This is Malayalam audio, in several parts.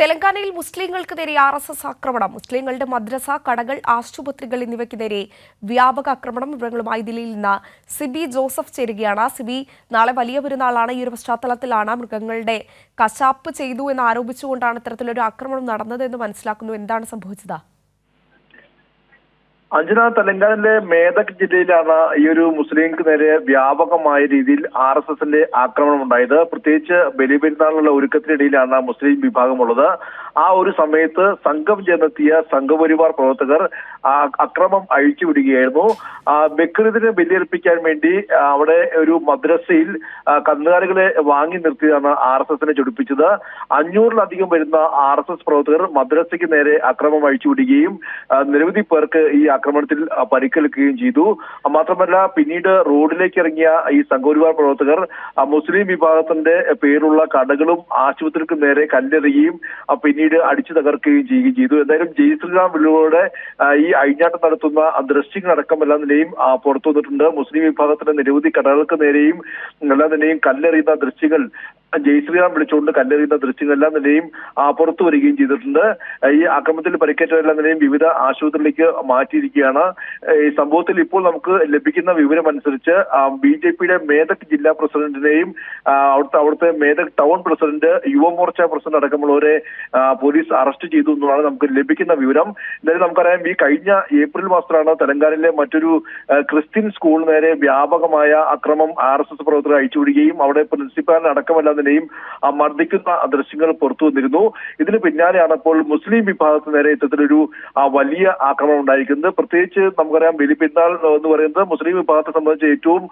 തെലങ്കാനയിൽ മുസ്ലിങ്ങൾക്ക് നേരെ ആർ എസ് എസ് ആക്രമണം. മുസ്ലിങ്ങളുടെ മദ്രസ കടകൾ ആശുപത്രികൾ എന്നിവയ്ക്ക് നേരെ വ്യാപക ആക്രമണം. വിവരങ്ങളുമായി ദില്ലിയിൽ നിന്ന് സിബി ജോസഫ് ചേരുകയാണ്. സിബി നാളെ വലിയ പെരുന്നാളാണ്. ഈ ഒരു പശ്ചാത്തലത്തിലാണ് മൃഗങ്ങളുടെ കശാപ്പ് ചെയ്തു എന്ന് ആരോപിച്ചുകൊണ്ടാണ് ഇത്തരത്തിലൊരു ആക്രമണം നടന്നതെന്ന് മനസ്സിലാക്കുന്നു. എന്താണ് സംഭവിച്ചത്? അഞ്ജന തെലങ്കാനയിലെ മേദക് ജില്ലയിലാണ് ഈ ഒരു മുസ്ലിംക്ക് നേരെ വ്യാപകമായ രീതിയിൽ ആർ എസ് എസിന്റെ ആക്രമണം ഉണ്ടായത് പ്രത്യേകിച്ച് ബലിപെരുന്നാളിനുള്ള ഒരുക്കത്തിനിടയിലാണ് മുസ്ലിം വിഭാഗമുള്ളത്. ആ ഒരു സമയത്ത് സംഘം ചേർന്നെത്തിയ സംഘപരിവാർ പ്രവർത്തകർ അക്രമം അഴിച്ചു വിടുകയായിരുന്നു ബക്രീദിനെ ബലിയർപ്പിക്കാൻ വേണ്ടി അവിടെ ഒരു മദ്രസയിൽ കന്നുകാലികളെ വാങ്ങി നിർത്തിയാണ് ആർ എസ് എസിനെ ചൊടിപ്പിച്ചത്. അഞ്ഞൂറിലധികം വരുന്ന ആർ എസ് എസ് പ്രവർത്തകർ മദ്രസയ്ക്ക് നേരെ അക്രമം അഴിച്ചു വിടുകയും നിരവധി പേർക്ക് ഈ ആക്രമണത്തിൽ പരിക്കേൽക്കുകയും ചെയ്തു. മാത്രമല്ല പിന്നീട് റോഡിലേക്ക് ഇറങ്ങിയ ഈ സംഘപരിവാർ പ്രവർത്തകർ മുസ്ലിം വിഭാഗത്തിന്റെ പേരുള്ള കടകളും ആശുപത്രിക്കും നേരെ കല്ലെറിയുകയും പിന്നീട് അടിച്ചു തകർക്കുകയും ചെയ്യുകയും ചെയ്തു. എന്തായാലും ജയ് ശ്രീറാം വിളിയോടെ ആ, ഈ അഴിഞ്ഞാട്ടം നടത്തുന്ന ദൃശ്യങ്ങൾ ദൃശ്യങ്ങളടക്കം എല്ലാ നിലയും പുറത്തു വന്നിട്ടുണ്ട്. മുസ്ലിം വിഭാഗത്തിന്റെ നിരവധി കടകൾക്ക് നേരെയും എല്ലാ നിലയും കല്ലെറിയുന്ന ദൃശ്യങ്ങൾ ജയ് ശ്രീറാം വിളിച്ചുകൊണ്ട് കല്ലെറിയുന്ന ദൃശ്യങ്ങൾ എല്ലാ നിലയും പുറത്തു വരികയും ചെയ്തിട്ടുണ്ട്. ഈ ആക്രമണത്തിൽ പരിക്കേറ്റവരെല്ലാം നിലയും വിവിധ ആശുപത്രിയിലേക്ക് മാറ്റിയിരിക്കുകയാണ് ഈ സംഭവത്തിൽ ഇപ്പോൾ നമുക്ക് ലഭിക്കുന്ന വിവരം അനുസരിച്ച് ബി ജെ പിയുടെ മേദക് ജില്ലാ പ്രസിഡന്റിനെയും അവിടുത്തെ അവിടുത്തെ Medak town president Yuva Morcha president അടക്കമുള്ളവരെ police arrest ചെയ്തു എന്നുള്ളതാണ് നമുക്ക് ലഭിക്കുന്ന വിവരം. എന്തായാലും നമുക്കറിയാം ഈ കഴിഞ്ഞ ഏപ്രിൽ മാസത്തിലാണ് തെലങ്കാനയിലെ മറ്റൊരു ക്രിസ്ത്യൻ സ്കൂൾ നേരെ വ്യാപകമായ അക്രമം ആർ എസ് എസ് പ്രവർത്തകർ അയച്ചുവിടുകയും അവിടെ പ്രിൻസിപ്പാലിന് അടക്കമല്ല നിലയും ആ, മർദ്ദിക്കുന്ന ദൃശ്യങ്ങൾ പുറത്തു വന്നിരുന്നു. ഇതിന് പിന്നാലെയാണ് ഇപ്പോൾ മുസ്ലിം വിഭാഗത്തിന് നേരെ ഇത്തരത്തിലൊരു വലിയ ആക്രമണം ഉണ്ടായിരിക്കുന്നത്. പ്രത്യേകിച്ച് നമുക്കറിയാം ബലിപ്പെരുന്നാൾ എന്ന് പറയുന്നത് മുസ്ലിം വിഭാഗത്തെ സംബന്ധിച്ച് ഏറ്റവും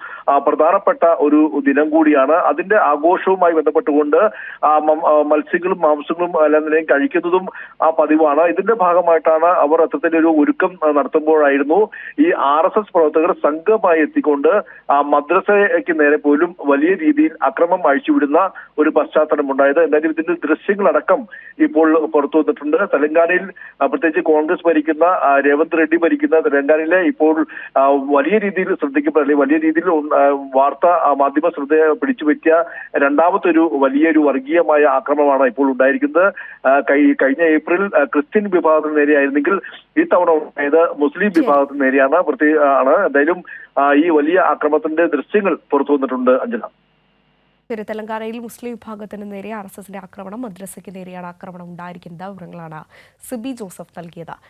പ്രധാനപ്പെട്ട ഒരു ദിനം കൂടിയാണ്. അതിന്റെ ആഘോഷവുമായി ബന്ധപ്പെട്ടുകൊണ്ട് മത്സ്യങ്ങളും മാംസങ്ങളും എല്ലാം നിലയും കഴിക്കുന്നതും ആ പതിവാണ്. ഇതിന്റെ ഭാഗമായിട്ടാണ് അവർ അത്തരത്തിലൊരു ഒരുക്കം നടത്തുമ്പോഴായിരുന്നു ഈ ആർ എസ് എസ് പ്രവർത്തകർ സംഘമായി എത്തിക്കൊണ്ട് ആ മദ്രസയ്ക്ക് നേരെ പോലും വലിയ രീതിയിൽ അക്രമം അഴിച്ചുവിടുന്ന ഒരു പശ്ചാത്തലം ഉണ്ടായത്. എന്തായാലും ഇതിന്റെ ദൃശ്യങ്ങളടക്കം ഇപ്പോൾ പുറത്തു വന്നിട്ടുണ്ട് തെലങ്കാനയിൽ പ്രത്യേകിച്ച് കോൺഗ്രസ് ഭരിക്കുന്ന രേവന്ത് റെഡ്ഡി തെലങ്കാനയിലെ ഇപ്പോൾ വലിയ രീതിയിൽ ശ്രദ്ധിക്കപ്പെടില്ല വലിയ രീതിയിൽ വാർത്ത മാധ്യമ ശ്രദ്ധ പിടിച്ചു പറ്റിയ രണ്ടാമത്തെ ഒരു വലിയൊരു വർഗീയമായ ആക്രമണമാണ് ഇപ്പോൾ ഉണ്ടായിരിക്കുന്നത്. കഴിഞ്ഞ ഏപ്രിൽ ക്രിസ്ത്യൻ വിഭാഗത്തിന് നേരെയായിരുന്നെങ്കിൽ ഈ തവണ ഉണ്ടായത് മുസ്ലിം വിഭാഗത്തിന് നേരെയാണ്. പ്രത്യേക ആണ്. എന്തായാലും ഈ വലിയ ആക്രമണത്തിന്റെ ദൃശ്യങ്ങൾ പുറത്തു വന്നിട്ടുണ്ട് അഞ്ജന. ശരി തെലങ്കാനയിൽ മുസ്ലിം വിഭാഗത്തിന് നേരെ ആർ എസ് എസിന്റെ ആക്രമണം മദ്രസയ്ക്ക് നേരെയാണ് ആക്രമണം ഉണ്ടായിരിക്കുന്നത് വിവരങ്ങളാണ് സിബി ജോസഫ് നൽകിയത്.